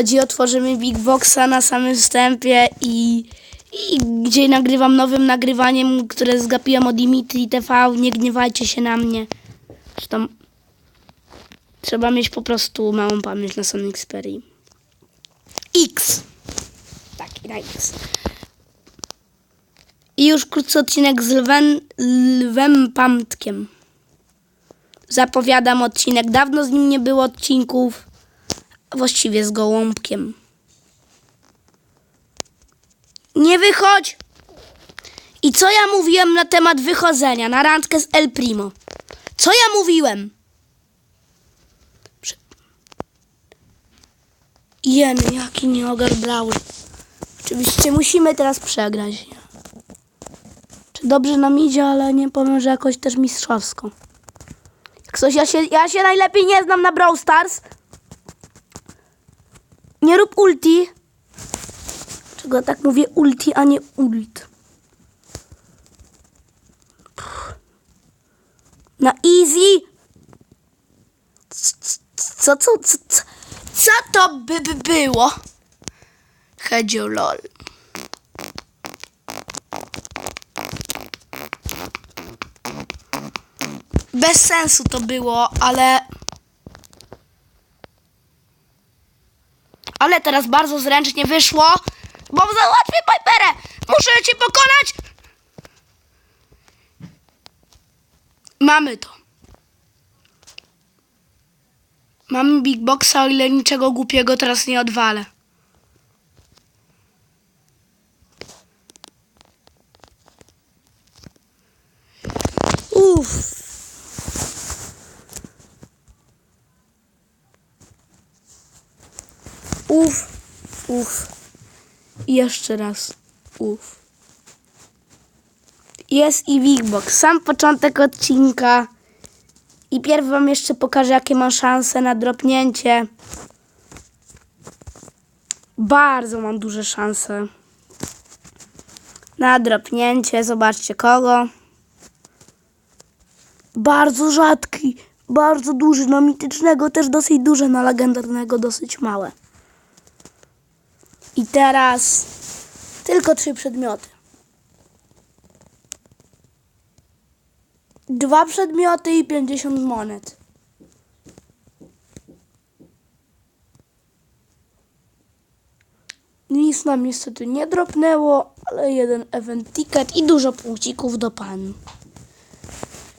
Gdzie otworzymy Big Boxa na samym wstępie i, i gdzie nagrywam nowym nagrywaniem, które zgapiłem od Dimitri TV. Nie gniewajcie się na mnie. Zresztą trzeba mieć po prostu małą pamięć na Sonic Xperia. X. Tak, i na X. I już wkrótce odcinek z lwem, lwem Pamtkiem. Zapowiadam odcinek. Dawno z nim nie było odcinków. Właściwie z gołąbkiem. Nie wychodź! I co ja mówiłem na temat wychodzenia na randkę z El Primo? Co ja mówiłem? Jeny, jaki nieogarbrały. Oczywiście musimy teraz przegrać. Czy dobrze nam idzie, ale nie powiem, że jakoś też mistrzowsko. Jak coś, ja się, ja się najlepiej nie znam na Brawl Stars. Nie rób ulti. Czego tak mówię ulti, a nie ult. Na easy. Co, co, co, co, co to by, by było? Hedzio lol. Bez sensu to było, ale... Ale teraz bardzo zręcznie wyszło, bo załatwię Piperę! Muszę cię pokonać! Mamy to. Mamy Big Boxa, o ile niczego głupiego teraz nie odwalę. Uff. Uf, uf. I jeszcze raz. Uf. Jest i Big Box. Sam początek odcinka. I pierw wam jeszcze pokażę, jakie mam szanse na dropnięcie. Bardzo mam duże szanse. Na dropnięcie. Zobaczcie kogo. Bardzo rzadki. Bardzo duży. Na mitycznego też dosyć duży. Na legendarnego dosyć małe. I teraz tylko trzy przedmioty. Dwa przedmioty i 50 monet. Nic nam niestety nie dropnęło, ale jeden event ticket i dużo punkcików do pan.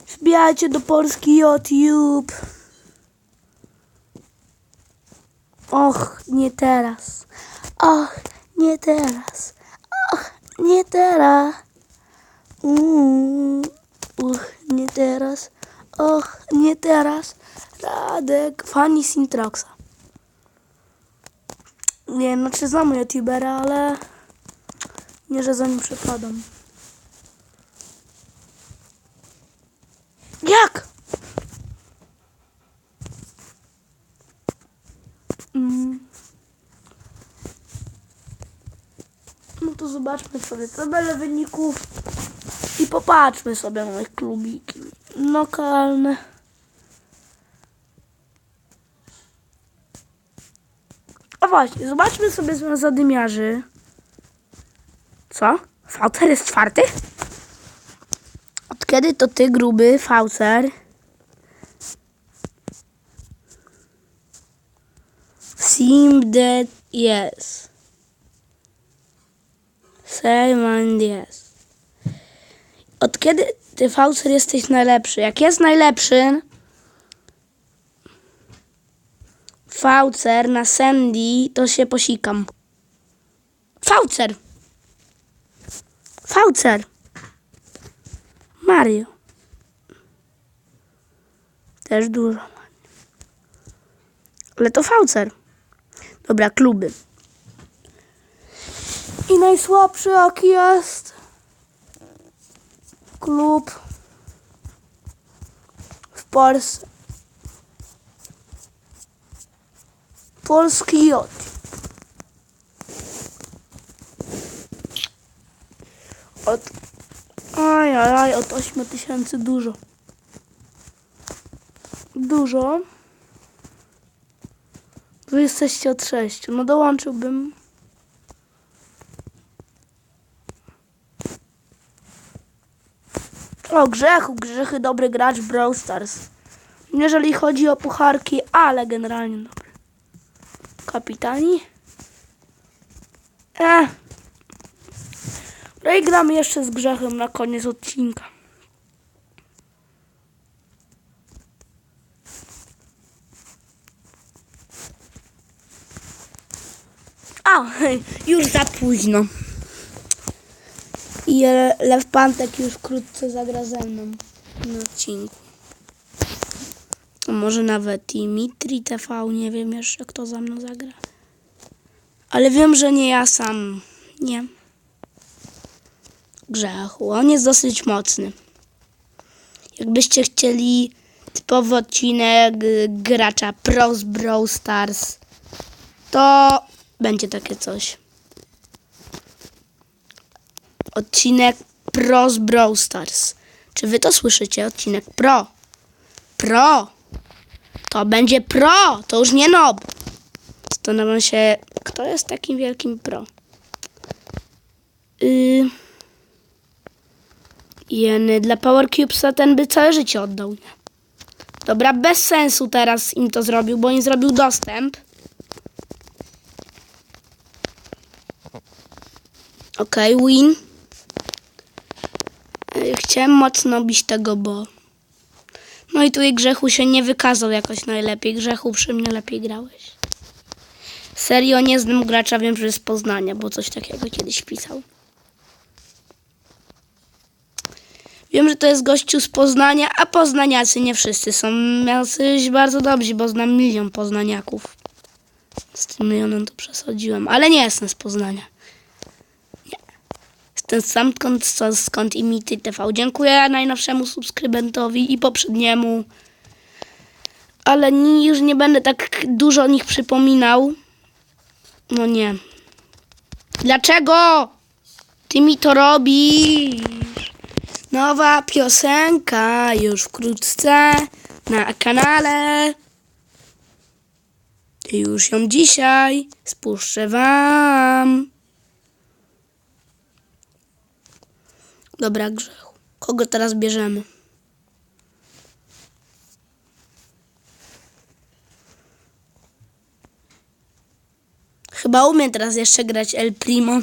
Wbijajcie do Polski YouTube. Och, nie teraz. Och, nie teraz. Och, nie teraz. Mm, uch, nie teraz. Och, nie teraz. Radek, Fanny Sintroxa. Nie znaczy znam youtubera, ale nie, że za nim przepadam. Jak? Mm. No to zobaczmy sobie tabelę wyników i popatrzmy sobie na moje klubiki lokalne. A właśnie, zobaczmy sobie z zadymiarzy. Co? Faucer jest czwarty? Od kiedy to ty, gruby Faucer? Seem that yes. Same and yes. Od kiedy ty, Faucer, jesteś najlepszy? Jak jest najlepszy, Faucer na Sandy, to się posikam. Faucer! Faucer! Mario. Też dużo. Ale to Faucer. Dobra, kluby. I najsłabszy jaki jest klub w Polsce. Polski Jot. Od, aj, aj, od 8 tysięcy dużo. Dużo. Wy jesteście od sześciu. No dołączyłbym. O, grzechu, grzechy, dobry gracz w Brawl Stars. Jeżeli chodzi o pucharki, ale generalnie dobry. Kapitani? E. No i gramy jeszcze z grzechem na koniec odcinka. A, już za późno. I Le- Lew Pantek już wkrótce zagra ze mną na odcinku. A może nawet Dimitri TV, nie wiem jeszcze kto za mną zagra. Ale wiem, że nie ja sam. Nie. Grzechu. On jest dosyć mocny. Jakbyście chcieli typowy odcinek gracza Pro z Brawl Stars, to będzie takie coś. Odcinek Pro z Brawl Stars. Czy wy to słyszycie? Odcinek Pro. Pro. To będzie Pro. To już nie nob. Zastanawiam się, kto jest takim wielkim Pro. Yy... Jeny, dla Power Cubesa ten by całe życie oddał. Dobra, bez sensu teraz im to zrobił, bo im zrobił dostęp. Okej, win. Chciałem mocno bić tego, bo... No i tu i Grzechu się nie wykazał jakoś najlepiej. Grzechu przy mnie lepiej grałeś. Serio nie znam gracza, wiem, że z Poznania, bo coś takiego kiedyś pisał. Wiem, że to jest gościu z Poznania, a poznaniacy nie wszyscy są jacyś bardzo dobrzy, bo znam milion poznaniaków. Z tym milionem to przesadziłem, ale nie jestem z Poznania. Nie. Jestem stamtąd, co- skąd imity TV. Dziękuję najnowszemu subskrybentowi i poprzedniemu. Ale ni- już nie będę tak dużo o nich przypominał. No nie. Dlaczego? Ty mi to robisz? Nowa piosenka już wkrótce na kanale. Już ją dzisiaj spuszczę wam. Dobra, grzechu. Kogo teraz bierzemy? Chyba umiem teraz jeszcze grać El Primo.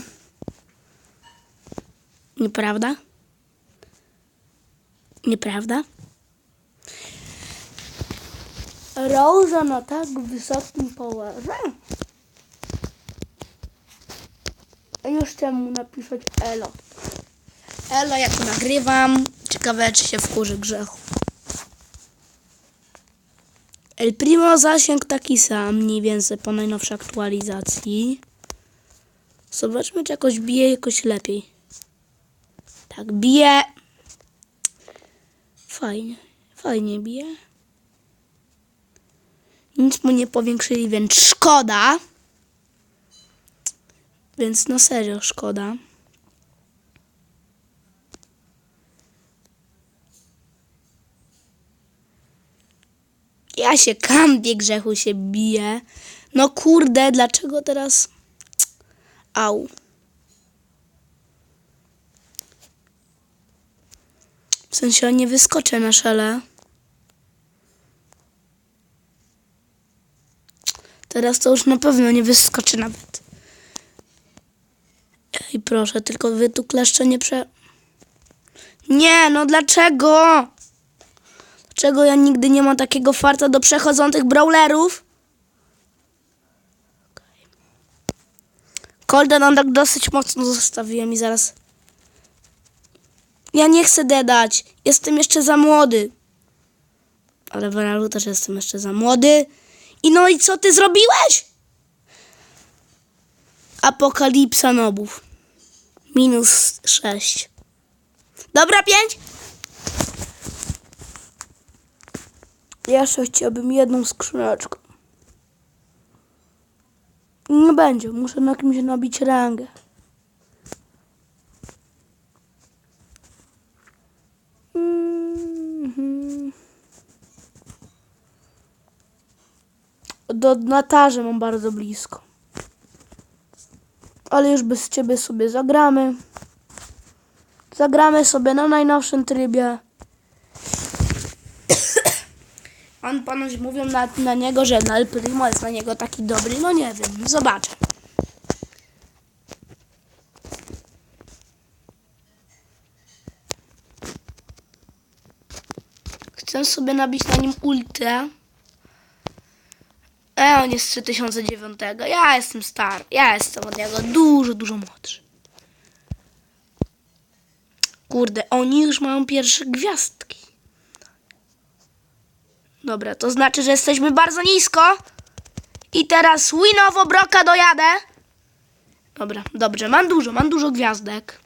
Nieprawda? Nieprawda? Rosa na tak wysokim powerze. A już chciałem mu napisać Elo. Elo, jak nagrywam. Ciekawe, czy się wkurzy grzechu. El Primo zasięg taki sam, mniej więcej po najnowszej aktualizacji. Zobaczmy, czy jakoś bije jakoś lepiej. Tak, bije. Fajnie, fajnie bije. Nic mu nie powiększyli, więc szkoda. Więc no serio, szkoda. Ja się kampię, grzechu się bije. No kurde, dlaczego teraz... Au. W sensie on nie wyskoczę na szale. Teraz to już na pewno nie wyskoczy nawet. Ej, proszę, tylko wy tu kleszcze nie prze... Nie, no dlaczego? Dlaczego ja nigdy nie mam takiego farta do przechodzących brawlerów? Golden tak dosyć mocno zostawiłem i zaraz... Ja nie chcę dedać. Jestem jeszcze za młody. Ale w realu też jestem jeszcze za młody. I no i co ty zrobiłeś? Apokalipsa nobów. Minus 6. Dobra, 5. Jeszcze chciałbym jedną skrzyneczkę. Nie będzie. Muszę na kimś nabić rangę. Mhm. do Natarzy mam bardzo blisko. Ale już bez ciebie sobie zagramy. Zagramy sobie na najnowszym trybie. On ponoć mówią na, na niego, że El Primo jest na niego taki dobry. No nie wiem, zobaczę. Chcę sobie nabić na nim ultrę. E, on jest z 3009. Ja jestem stary. Ja jestem od niego dużo, dużo młodszy. Kurde, oni już mają pierwsze gwiazdki. Dobra, to znaczy, że jesteśmy bardzo nisko. I teraz winowo broka dojadę. Dobra, dobrze, mam dużo, mam dużo gwiazdek.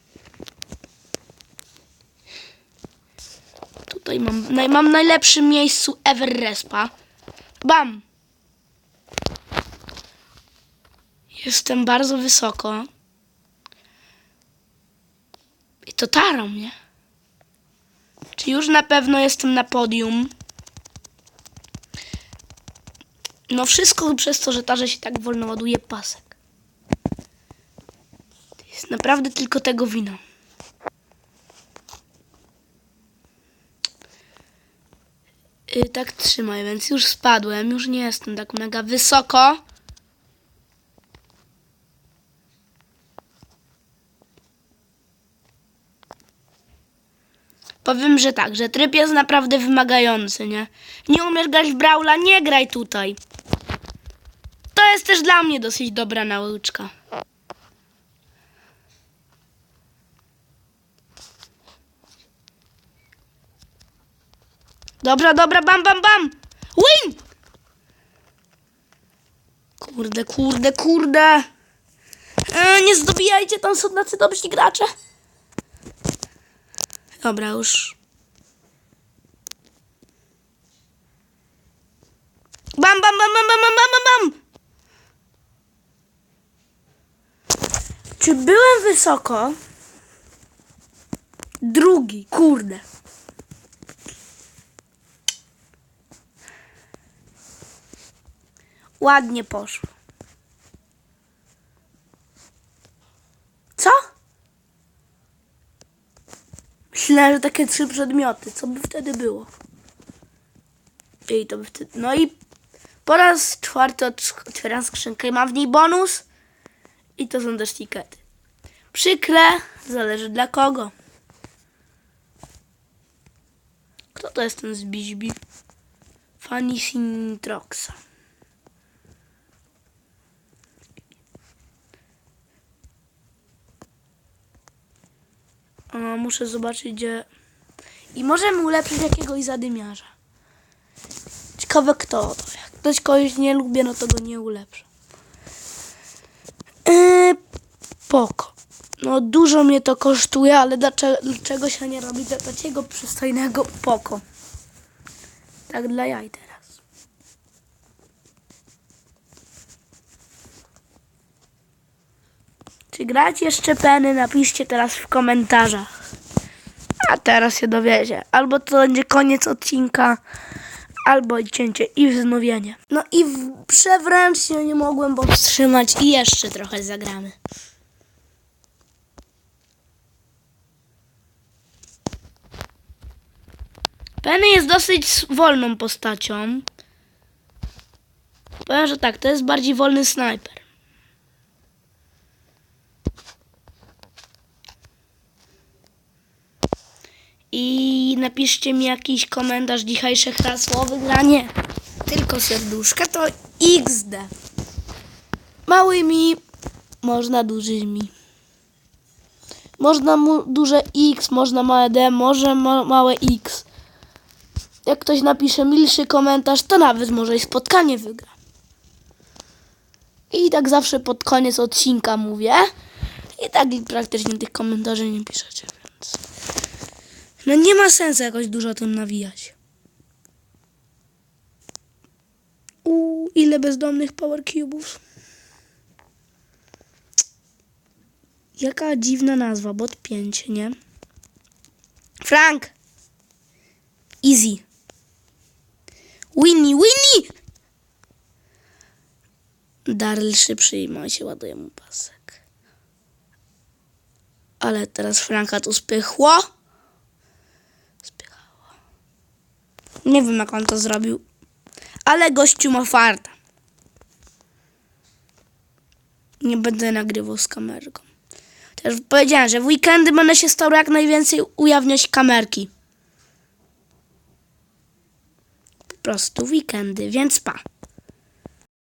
Tutaj mam, naj, mam najlepszym miejscu ever respa. Bam! Jestem bardzo wysoko. I to tarą mnie. Czy już na pewno jestem na podium? No wszystko przez to, że tarze się tak wolno ładuje pasek. To jest naprawdę tylko tego wina. Y, tak trzymaj, więc już spadłem, już nie jestem tak mega wysoko. Powiem, że tak, że tryb jest naprawdę wymagający, nie? Nie umiesz grać w Brawla, nie graj tutaj. Jest też dla mnie dosyć dobra nauczka. Dobra, dobra, bam, bam, bam! Win! Kurde, kurde, kurde! E, nie zdobijajcie, tam są tacy dobrzy gracze. Dobra, już. Bam, bam, bam, bam, bam, bam, bam, bam, Czy byłem wysoko? Drugi, kurde. Ładnie poszło. Co? Myślałem, że takie trzy przedmioty. Co by wtedy było? I to by wtedy... No i po raz czwarty otw- otwieram skrzynkę i mam w niej bonus. I to są też tikety. Przykre, zależy dla kogo. Kto to jest ten z Biźbi? Fanny Sintroxa. A, muszę zobaczyć, gdzie... I możemy ulepszyć jakiegoś zadymiarza. Ciekawe kto to. Jak ktoś kogoś nie lubię, no to go nie ulepszę. Yy. No dużo mnie to kosztuje, ale dlaczego, dlaczego się nie robi dla takiego przystojnego poko? Tak dla jaj teraz. Czy grać jeszcze peny? Napiszcie teraz w komentarzach. A teraz się dowiecie. Albo to będzie koniec odcinka, albo cięcie i wznowienie. No i w, przewręcznie nie mogłem powstrzymać i jeszcze trochę zagramy. Penny jest dosyć wolną postacią. Powiem, że tak, to jest bardziej wolny snajper. I napiszcie mi jakiś komentarz dzisiejsze hasło wygranie. Tylko serduszka to XD. Małymi, można dużymi. Można duże X, można małe D, może ma małe X. Jak ktoś napisze milszy komentarz, to nawet może i spotkanie wygra. I tak zawsze pod koniec odcinka mówię. I tak praktycznie tych komentarzy nie piszecie, więc... No nie ma sensu jakoś dużo tym nawijać. U ile bezdomnych power cubów. Jaka dziwna nazwa, bot 5, nie? Frank! Easy. Winnie, Winnie! Daryl szybszy i ma się ładuje mu pasek. Ale teraz Franka tu spychło. Spychało. Nie wiem jak on to zrobił. Ale gościu ma farta. Nie będę nagrywał z kamerką. Też powiedziałem, że w weekendy będę się starał jak najwięcej ujawniać kamerki. Po prostu weekendy, więc pa.